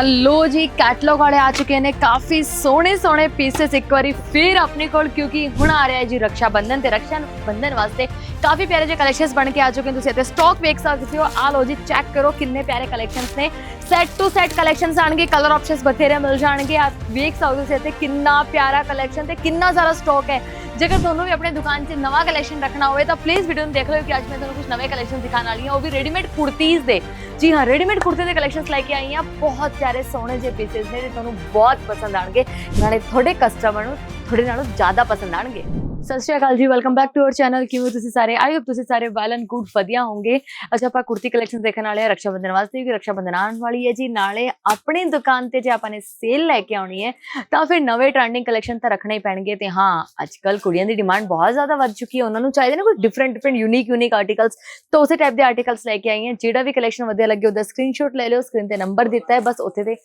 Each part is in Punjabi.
ਤਾਂ ਲੋ ਜੀ ਕੈਟਲੌਗ ਵਾਲੇ ਆ ਚੁੱਕੇ ਨੇ ਕਾਫੀ ਸੋਹਣੇ ਸੋਹਣੇ ਪੀਸਸ ਇੱਕ ਵਾਰੀ ਫਿਰ ਆਪਣੇ ਕੋਲ ਕਿਉਂਕਿ ਹੁਣ ਆ ਰਿਹਾ ਹੈ ਜੀ ਰੱਖਿਆ ਬੰਧਨ ਤੇ ਰੱਖਿਆ ਬੰਧਨ ਵਾਸਤੇ ਕਾਫੀ ਪਿਆਰੇ ਜਿਹੇ ਕਲੈਕਸ਼ਨਸ ਬਣ ਕੇ ਆ ਚੁੱਕੇ ਨੇ ਤੁਸੀਂ ਇੱਥੇ ਸਟਾਕ ਵੇਖ ਸਕਦੇ ਹੋ ਆ ਲੋ ਜੀ ਚੈੱਕ ਕਰੋ ਕਿੰਨੇ ਪਿਆਰੇ ਕਲੈਕਸ਼ਨਸ ਨੇ ਸੈਟ ਟੂ ਸੈਟ ਕਲੈਕਸ਼ਨਸ ਆਣਗੇ ਕਲਰ ਆਪਸ਼ਨਸ ਬਥੇਰੇ ਮਿਲ ਜਾਣਗੇ ਆ ਵੇਖ ਸਕਦੇ ਹੋ ਤੁਸੀਂ ਇੱਥੇ ਕਿੰਨਾ ਪਿਆਰਾ ਕਲੈਕਸ਼ਨ ਤੇ ਕਿੰਨਾ ਸਾਰਾ ਸਟਾਕ ਹੈ ਜੇਕਰ ਤੁਹਾਨੂੰ ਵੀ ਆਪਣੇ ਦੁਕਾਨ 'ਚ ਨਵਾਂ ਕਲੈਕਸ਼ਨ ਰੱਖਣਾ ਹੋਵੇ ਤਾਂ ਪਲੀਜ਼ ਵੀਡੀਓ ਨੂੰ ਦੇਖ ਲਿਓ ਕਿ ਅੱਜ ਮੈਂ ਤੁਹਾਨੂੰ ਕੁਝ ਨਵੇਂ ਕਲੈਕਸ਼ਨ ਦਿਖਾਉਣ ਵਾਲੀ ਜੀ ਹਾਂ ਰੈਡੀਮੇਡ ਕੁੜਤੇ ਦੇ ਕਲੈਕਸ਼ਨਸ ਲੈ ਕੇ ਆਈ ਹਾਂ। ਬਹੁਤ ਪਿਆਰੇ ਸੋਹਣੇ ਜਿਹੇ ਪੀਸਸ ਨੇ ਤੇ ਤੁਹਾਨੂੰ ਬਹੁਤ ਪਸੰਦ ਆਣਗੇ ਨਾਲੇ ਤੁਹਾਡੇ ਕਸਟਮਰ ਨੂੰ ਤੁਹਾਡੇ ਨਾਲੋਂ ਜ਼ਿਆਦਾ ਪਸੰਦ ਆਣਗੇ ਸਤਿ ਸ਼੍ਰੀ ਅਕਾਲ ਜੀ welcome back to our channel ਕਿਵੇਂ ਤੁਸੀਂ ਸਾਰੇ? ਆਈ ਹੋਪ ਤੁਸੀਂ ਸਾਰੇ ਵੈਲ ਐਂਡ ਗੁੱਡ ਵਧੀਆ ਹੋਵੋਗੇ। ਅੱਜ ਆਪਾਂ ਕੁੜਤੀ ਕਲੈਕਸ਼ਨ ਦੇਖਣ ਵਾਲੇ ਆ ਰੱਖਿਆ ਬੰਧਨ ਵਾਸਤੇ ਕਿ ਰੱਖਿਆ ਬੰਧਨ ਆਉਣ ਵਾਲੀ ਹੈ ਜੀ। ਨਾਲੇ ਆਪਣੀ ਦੁਕਾਨ ਤੇ ਜੇ ਆਪਾਂ ਨੇ ਸੇਲ ਲੈ ਕੇ ਆਉਣੀ ਹੈ, ਤਾਂ ਫਿਰ ਨਵੇਂ ਟ੍ਰੈਂਡਿੰਗ ਕਲੈਕਸ਼ਨ ਤਾਂ ਰੱਖਣੇ ਹੀ ਪੈਣਗੇ ਤੇ ਹਾਂ ਅੱਜ ਕੱਲ ਕੁੜੀਆਂ ਦੀ ਡਿਮਾਂਡ ਬਹੁਤ ਜ਼ਿਆਦਾ ਵੱਧ ਚੁੱਕੀ ਹੈ। ਉਹਨਾਂ ਨੂੰ ਚਾਹੀਦੇ ਨੇ ਕੋਈ different different unique unique articles ਤਾਂ ਉਸੇ ਟਾਈਪ ਦੇ ਆਰਟੀਕਲਸ ਲੈ ਕੇ ਆਈ ਹਾਂ। ਜਿਹੜਾ ਵੀ ਕਲੈਕਸ਼ਨ ਵਧੀਆ ਲੱਗੇ, ਉਹਦਾ ਸਕਰੀਨਸ਼ਾਟ ਲੈ ਲਿਓ ਸਕਰੀਨ ਤੇ ਨੰਬਰ ਦਿੱਤਾ ਹੈ, ਬਸ ਉੱਥੇ ਤੇ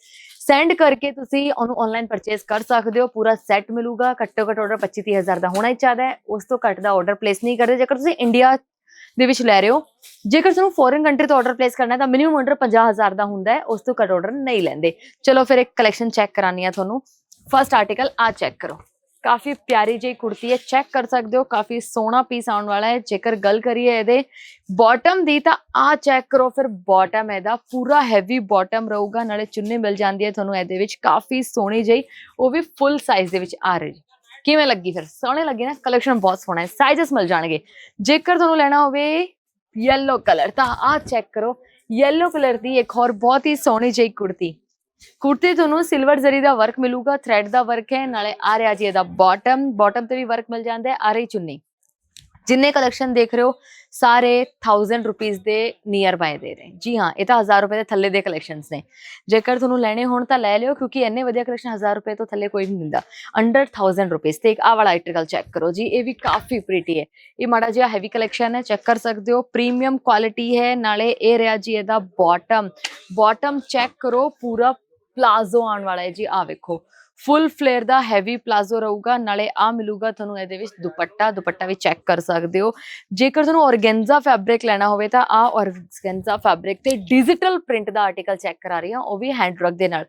ਸੈਂਡ ਕਰਕੇ ਤੁਸੀਂ ਉਹਨੂੰ ਆਨਲਾਈਨ ਪਰਚੇਸ ਕਰ ਸਕਦੇ ਹੋ। ਪੂਰਾ ਸੈੱਟ ਮਿਲੂਗਾ। ਘੱਟੋ ਘੱਟ ਆਰਡਰ 25 ਹਜ਼ਾਰ ਦਾ ਹੋਣਾ ਹੀ ਚਾਹੀਦਾ ਹੈ। ਉਸ ਤੋਂ ਘੱਟ ਦਾ ਆਰਡਰ ਪਲੇਸ ਨਹੀਂ ਕਰਦੇ। ਜੇਕਰ ਤੁਸੀਂ ਇੰਡੀਆ ਦੇ ਵਿੱਚ ਲੈ ਰਹੇ ਹੋ, ਜੇਕਰ ਤੁਹਾਨੂੰ ਫੋਰਨ ਕੰਟਰੀ ਤੋਂ ਆਰਡਰ ਪਲੇਸ ਕਰਨਾ ਹੈ, ਤਾਂ ਮਿਨੀਮਮ ਆਰਡਰ 50000 ਦਾ ਹੁੰਦਾ ਹੈ। ਉਸ ਤੋਂ ਘੱਟ ਆਰਡਰ ਨਹੀਂ ਲੈਂਦੇ। ਚਲੋ ਫਿਰ ਇੱਕ ਕਲੈਕਸ਼ਨ ਚੈੱਕ ਕਰਾਨੀ ਆ ਤੁਹਾਨੂੰ। ਫਰਸਟ ਆਰਟੀਕਲ ਆ ਚੈੱਕ ਕਰੋ। ਕਾਫੀ ਪਿਆਰੀ ਜਿਹੀ ਕੁੜਤੀ ਹੈ ਚੈੱਕ ਕਰ ਸਕਦੇ ਹੋ, ਕਾਫੀ ਸੋਹਣਾ ਪੀਸ ਆਉਣ ਵਾਲਾ ਹੈ। ਜੇਕਰ ਗੱਲ ਕਰੀਏ ਇਹਦੇ ਬਾਟਮ ਦੀ ਤਾਂ ਆ ਚੈੱਕ ਕਰੋ, ਫਿਰ ਬਾਟਮ ਇਹਦਾ, ਪੂਰਾ ਹੈਵੀ ਬਾਟਮ ਰਹੂਗਾ, ਨਾਲੇ ਚੁੰਨੀ ਮਿਲ ਜਾਂਦੀ ਹੈ ਤੁਹਾਨੂੰ ਇਹਦੇ ਵਿੱਚ, ਕਾਫੀ ਸੋਹਣੀ ਜਿਹੀ, ਉਹ ਵੀ ਫੁੱਲ ਸਾਈਜ਼ ਦੇ ਵਿੱਚ ਆ ਰਹੀ ਕਿਵੇਂ ਲੱਗੀ ਫਿਰ? ਸੋਹਣੇ ਲੱਗੇ ਨਾ ਕਲੈਕਸ਼ਨ ਬਹੁਤ ਸੋਹਣਾ ਹੈ ਸਾਈਜ਼ਸ ਮਿਲ ਜਾਣਗੇ। ਜੇਕਰ ਤੁਹਾਨੂੰ ਲੈਣਾ ਹੋਵੇ ਯੈਲੋ ਕਲਰ ਤਾਂ ਆ ਚੈੱਕ ਕਰੋ ਯੈਲੋ ਕਲਰ ਦੀ ਇੱਕ ਹੋਰ ਬਹੁਤ ਹੀ ਸੋਹਣੀ ਜਿਹੀ ਕੁੜਤੀ। ਕੁੜਤੀ ਤੁਹਾਨੂੰ ਸਿਲਵਰ ਜ਼ਰੀ ਦਾ ਵਰਕ ਮਿਲੂਗਾ ਥ੍ਰੈਡ ਦਾ ਵਰਕ ਹੈ, ਨਾਲੇ ਆ ਰਿਹਾ ਜੀ ਇਹਦਾ ਬਾਟਮ ਬਾਟਮ ਤੇ ਵੀ ਵਰਕ ਮਿਲ ਜਾਂਦਾ ਹੈ, ਆ ਰਹੀ ਚੁੰਨੀ। ਜਿੰਨੇ ਕਲੈਕਸ਼ਨ ਦੇਖ ਰਹੇ ਹੋ, ਸਾਰੇ 1000 ਰੁਪੀਸ ਦੇ ਨੀਅਰ ਬਾਏ ਦੇ ਰਹੇ। ਜੀ ਹਾਂ, ਇਹ ਤਾਂ 1000 ਰੁਪਏ ਦੇ ਥੱਲੇ ਦੇ ਕਲੈਕਸ਼ਨਸ ਨੇ। ਜੇਕਰ ਤੁਹਾਨੂੰ ਲੈਣੇ ਹੋਣ ਤਾਂ ਲੈ ਲਿਓ, ਕਿਉਂਕਿ ਇੰਨੇ ਵਧੀਆ ਕਲੈਕਸ਼ਨ 1000 ਰੁਪਏ ਤੋਂ ਥੱਲੇ ਕੋਈ ਨਹੀਂ ਦਿੰਦਾ। ਅੰਡਰ 1000 ਰੁਪੀਸ ਤੇ ਇੱਕ ਆ ਵਾਲਾ ਆਰਟੀਕਲ ਚੈੱਕ ਕਰੋ ਜੀ, ਇਹ ਵੀ ਕਾਫੀ ਪ੍ਰੀਟੀ ਹੈ। ਇਹ ਮਾੜਾ ਜਿਹਾ ਹੈਵੀ ਕਲੈਕਸ਼ਨ ਹੈ ਚੈੱਕ ਕਰ ਸਕਦੇ ਹੋ ਪ੍ਰੀਮੀਅਮ ਕੁਆਲਿਟੀ ਹੈ, ਨਾਲੇ ਇਹ ਰਿਹਾ ਜੀ ਇਹਦਾ ਬਾਟਮ ਬਾਟਮ ਚੈੱਕ ਕਰੋ, ਪੂਰਾ ਪਲਾਜ਼ੋ ਆਉਣ ਵਾਲਾ ਹੈ ਜੀ ਆ ਵੇਖੋ। ਫੁੱਲ ਫਲੇਅਰ ਦਾ ਹੈਵੀ ਪਲਾਜ਼ੋ ਰਹੂਗਾ, ਨਾਲੇ ਆ ਮਿਲੂਗਾ ਤੁਹਾਨੂੰ ਇਹਦੇ ਵਿੱਚ ਦੁਪੱਟਾ ਦੁਪੱਟਾ ਵੀ ਚੈੱਕ ਕਰ ਸਕਦੇ ਹੋ। ਜੇਕਰ ਤੁਹਾਨੂੰ ਔਰਗੈਂਜ਼ਾ ਫੈਬਰਿਕ ਲੈਣਾ ਹੋਵੇ ਤਾਂ ਆ ਔਰਗੈਂਜ਼ਾ ਫੈਬਰਿਕ ਤੇ ਡਿਜੀਟਲ ਪ੍ਰਿੰਟ ਦਾ ਆਰਟੀਕਲ ਚੈੱਕ ਕਰਾ ਰਹੀ ਹਾਂ, ਉਹ ਵੀ ਹੈਂਡ ਵਰਕ ਦੇ ਨਾਲ।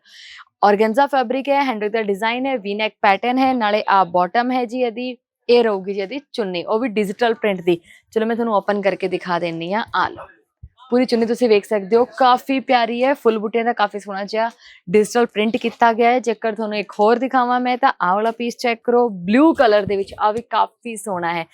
ਔਰਗੈਂਜ਼ਾ ਫੈਬਰਿਕ ਹੈ ਹੈਂਡ ਵਰਕ ਦਾ ਡਿਜ਼ਾਈਨ ਹੈ ਵੀ ਨੈਕ ਪੈਟਰਨ ਹੈ, ਨਾਲੇ ਆ ਬਾਟਮ ਹੈ ਜੀ ਇਹਦੀ, ਇਹ ਰਹੂਗੀ ਜੀ ਇਹਦੀ ਚੁੰਨੀ, ਉਹ ਵੀ ਡਿਜੀਟਲ ਪ੍ਰਿੰਟ ਦੀ। ਚਲੋ ਮੈਂ ਤੁਹਾਨੂੰ ਓਪਨ ਕਰਕੇ ਦਿਖਾ ਦਿੰਨੀ ਆ ਆ ਲਓ। ਪੂਰੀ ਚੁੰਨੀ ਤੁਸੀਂ ਵੇਖ ਸਕਦੇ ਹੋ। ਕਾਫੀ ਪਿਆਰੀ ਹੈ, ਫੁੱਲ ਬੂਟਿਆਂ ਦਾ ਕਾਫੀ ਸੋਹਣਾ ਜਿਹਾ ਡਿਜੀਟਲ ਪ੍ਰਿੰਟ ਕੀਤਾ ਗਿਆ ਹੈ। ਜੇਕਰ ਤੁਹਾਨੂੰ ਇੱਕ ਹੋਰ ਦਿਖਾਵਾਂ ਮੈਂ, ਤਾਂ ਆਹ ਵਾਲਾ ਪੀਸ ਚੈੱਕ ਕਰੋ। ਬਲੂ ਕਲਰ ਦੇ ਵਿੱਚ ਆ ਵੀ ਕਾਫੀ ਸੋਹਣਾ ਹੈ।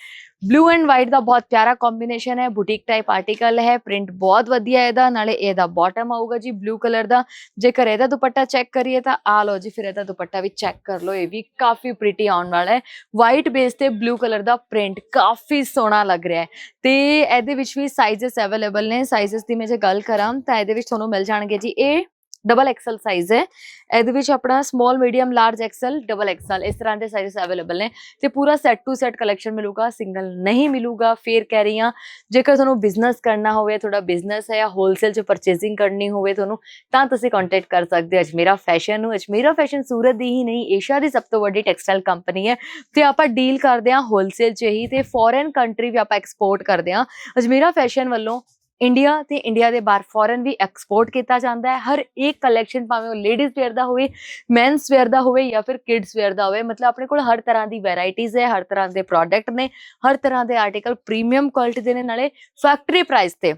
ਬਲੂ ਐਂਡ ਵਾਈਟ ਦਾ ਬਹੁਤ ਪਿਆਰਾ ਕੰਬੀਨੇਸ਼ਨ ਹੈ। ਬੁਟੀਕ ਟਾਈਪ ਆਰਟੀਕਲ ਹੈ। ਪ੍ਰਿੰਟ ਬਹੁਤ ਵਧੀਆ ਇਹਦਾ। ਨਾਲੇ ਇਹਦਾ ਬਾਟਮ ਆਊਗਾ ਜੀ ਬਲੂ ਕਲਰ ਦਾ। ਜੇਕਰ ਇਹਦਾ ਦੁਪੱਟਾ ਚੈੱਕ ਕਰੀਏ ਤਾਂ ਆ ਲਓ ਜੀ, ਫਿਰ ਇਹਦਾ ਦੁਪੱਟਾ ਵੀ ਚੈੱਕ ਕਰ ਲਓ। ਇਹ ਵੀ ਕਾਫੀ ਪ੍ਰੀਟੀ ਆਉਣ ਵਾਲਾ ਹੈ। ਵਾਈਟ ਬੇਸ ਤੇ ਬਲੂ ਕਲਰ ਦਾ ਪ੍ਰਿੰਟ ਕਾਫੀ ਸੋਹਣਾ ਲੱਗ ਰਿਹਾ ਹੈ। ਤੇ ਇਹਦੇ ਵਿੱਚ ਵੀ ਸਾਈਜ਼ਸ ਅਵੇਲੇਬਲ ਨੇ। ਸਾਈਜ਼ਸ ਦੀ ਮੈਂ ਜੇ ਗੱਲ ਕਰਾਂ, ਤਾਂ ਇਹਦੇ ਵਿੱਚ ਤੁਹਾਨੂੰ ਮਿਲ ਜਾਣਗੇ ਜੀ, ਇਹ ਡਬਲ ਐਕਸਲ ਸਾਈਜ਼ ਹੈ। ਇਹਦੇ ਵਿੱਚ ਆਪਣਾ small medium large XL double XL ਇਸ ਤਰ੍ਹਾਂ ਦੇ ਸਾਈਜ਼ਸ ਅਵੇਲੇਬਲ ਨੇ। ਤੇ ਪੂਰਾ ਸੈੱਟ ਟੂ ਸੈੱਟ ਕਲੈਕਸ਼ਨ ਮਿਲੂਗਾ ਸਿੰਗਲ ਨਹੀਂ ਮਿਲੂਗਾ, ਫੇਰ ਕਹਿ ਰਹੀ ਹਾਂ, ਜੇਕਰ ਤੁਹਾਨੂੰ ਬਿਜ਼ਨਸ ਕਰਨਾ ਹੋਵੇ, ਤੁਹਾਡਾ ਬਿਜ਼ਨਸ ਹੈ ਜਾਂ ਹੋਲਸੇਲ ਚ ਪਰਚੇਸਿੰਗ ਕਰਨੀ ਹੋਵੇ ਤੁਹਾਨੂੰ, ਤਾਂ ਤੁਸੀਂ ਕੰਟੈਕਟ ਕਰ ਸਕਦੇ ਹੋ ਅਜਮੇਰਾ ਫੈਸ਼ਨ ਨੂੰ। ਅਜਮੇਰਾ ਫੈਸ਼ਨ ਸੂਰਤ ਦੀ ਹੀ ਨਹੀਂ, ਏਸ਼ੀਆ ਦੀ ਸਭ ਤੋਂ ਵੱਡੀ ਟੈਕਸਟਾਈਲ ਕੰਪਨੀ ਹੈ। ਤੇ ਆਪਾਂ ਡੀਲ ਕਰਦੇ ਹਾਂ ਹੋਲਸੇਲ ਚ ਹੀ, ਤੇ ਫੋਰਨ ਕੰਟਰੀ ਵੀ ਆਪਾਂ ਐਕਸਪੋਰਟ ਕਰਦੇ ਹਾਂ। ਅਜਮੇਰਾ ਫੈਸ਼ਨ ਵੱਲੋਂ ਇੰਡੀਆ ਤੇ ਇੰਡੀਆ ਦੇ ਬਾਹਰ ਫੋਰਨ ਵੀ ਐਕਸਪੋਰਟ ਕੀਤਾ ਜਾਂਦਾ ਹੈ। ਹਰ ਇੱਕ ਕਲੈਕਸ਼ਨ ਭਾਵੇਂ ਉਹ ਲੇਡੀਜ਼ ਵੇਅਰ ਦਾ ਹੋਵੇ ਮੈਨਸ ਵੇਅਰ ਦਾ ਹੋਵੇ ਜਾਂ ਫਿਰ ਕਿਡਸ ਵੇਅਰ ਦਾ ਹੋਵੇ, ਮਤਲਬ ਆਪਣੇ ਕੋਲ ਹਰ ਤਰ੍ਹਾਂ ਦੀ ਵੈਰਾਈਟੀਆਂ ਹੈ, ਹਰ ਤਰ੍ਹਾਂ ਦੇ ਪ੍ਰੋਡਕਟ ਨੇ, ਹਰ ਤਰ੍ਹਾਂ ਦੇ ਆਰਟੀਕਲ ਪ੍ਰੀਮੀਅਮ ਕੁਆਲਿਟੀ ਦੇ ਨੇ ਨਾਲੇ ਫੈਕਟਰੀ ਪ੍ਰਾਈਸ ਤੇ।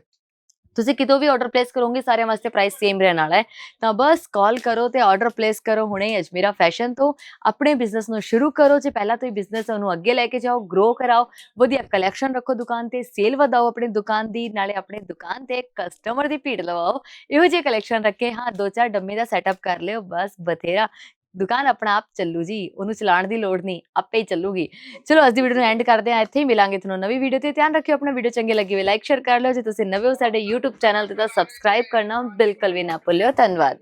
ਤੁਸੀਂ ਕਿਤੋਂ ਵੀ ਆਰਡਰ ਪਲੇਸ ਕਰੋਗੇ, ਸਾਰਿਆਂ ਵਾਸਤੇ ਪ੍ਰਾਈਸ ਸੇਮ ਰਹਿਣ ਵਾਲਾ ਹੈ। ਤਾਂ ਬਸ ਕਾਲ ਕਰੋ ਤੇ ਆਰਡਰ ਪਲੇਸ ਕਰੋ ਹੁਣੇ ਅਜਮੇਰਾ ਫੈਸ਼ਨ ਤੋਂ। ਆਪਣੇ ਬਿਜ਼ਨਸ ਨੂੰ ਸ਼ੁਰੂ ਕਰੋ, ਜੇ ਪਹਿਲਾਂ ਤੋਂ ਹੀ ਬਿਜ਼ਨਸ ਉਹਨੂੰ ਅੱਗੇ ਲੈ ਕੇ ਜਾਓ ਗਰੋ ਕਰਾਓ, ਵਧੀਆ ਕਲੈਕਸ਼ਨ ਰੱਖੋ ਦੁਕਾਨ ਤੇ ਸੇਲ ਵਧਾਓ ਆਪਣੀ ਦੁਕਾਨ ਦੀ, ਨਾਲੇ ਆਪਣੀ ਦੁਕਾਨ ਤੇ ਕਸਟਮਰ ਦੀ ਭੀੜ ਲਵਾਓ। ਇਹੋ ਜਿਹੇ ਕਲੈਕਸ਼ਨ ਰੱਖੇ, ਹਾਂ, ਦੋ ਚਾਰ ਡੰਮੇ ਦਾ ਸੈਟਅਪ ਕਰ ਲਿਓ, ਬਸ ਬਥੇਰਾ। ਦੁਕਾਨ ਆਪਣਾ ਆਪ ਚੱਲੂ ਜੀ, ਉਹਨੂੰ ਚਲਾਉਣ ਦੀ ਲੋੜ ਨਹੀਂ, ਆਪੇ ਹੀ ਚੱਲੂਗੀ। ਚਲੋ, ਅੱਜ ਦੀ ਵੀਡੀਓ ਨੂੰ ਐਂਡ ਕਰਦੇ ਹਾਂ, ਇੱਥੇ ਹੀ ਮਿਲਾਂਗੇ ਤੁਹਾਨੂੰ ਨਵੀਂ ਵੀਡੀਓ ਤੇ। ਧਿਆਨ ਰੱਖਿਓ, ਆਪਣਾ ਵੀਡੀਓ ਚੰਗੀ ਲੱਗੀ ਹੋਵੇ ਲਾਈਕ ਸ਼ੇਅਰ ਕਰ ਲਿਓ। ਜੇ ਤੁਸੀਂ ਨਵੇਂ ਹੋ ਸਾਡੇ YouTube ਚੈਨਲ ਤੇ ਤਾਂ ਸਬਸਕ੍ਰਾਈਬ ਕਰਨਾ ਬਿਲਕੁਲ ਵੀ ਨਾ ਭੁੱਲਿਓ। ਧੰਨਵਾਦ।